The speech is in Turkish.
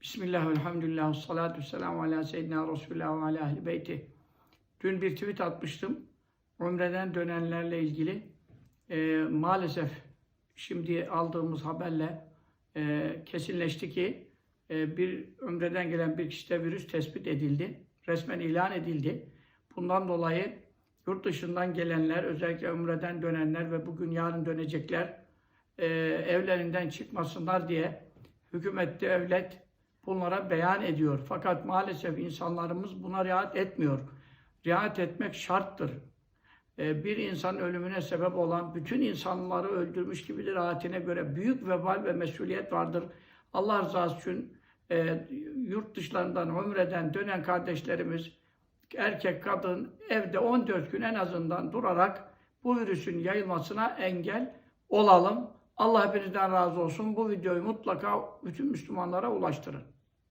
Bismillah, elhamdülillah, salatu selamu ala seyyidina Resulullah ve ala ahli beyti. Dün bir tweet atmıştım. Umre'den dönenlerle ilgili. Ee, maalesef şimdi aldığımız haberle e, kesinleşti ki e, bir Umre'den gelen bir kişide virüs tespit edildi. Resmen ilan edildi. Bundan dolayı yurt dışından gelenler, özellikle Umre'den dönenler ve bugün yarın dönecekler e, evlerinden çıkmasınlar diye hükümet, devlet bunlara beyan ediyor. Fakat maalesef insanlarımız buna riayet etmiyor. Riayet etmek şarttır. Ee, Bir insanın ölümüne sebep olan bütün insanları öldürmüş gibidir ayetine göre büyük vebal ve mesuliyet vardır. Allah rızası için e, yurt dışlarından, umreden dönen kardeşlerimiz, erkek, kadın evde 14 gün en azından durarak bu virüsün yayılmasına engel olalım. Allah hepinizden razı olsun. Bu videoyu mutlaka bütün Müslümanlara ulaştırın.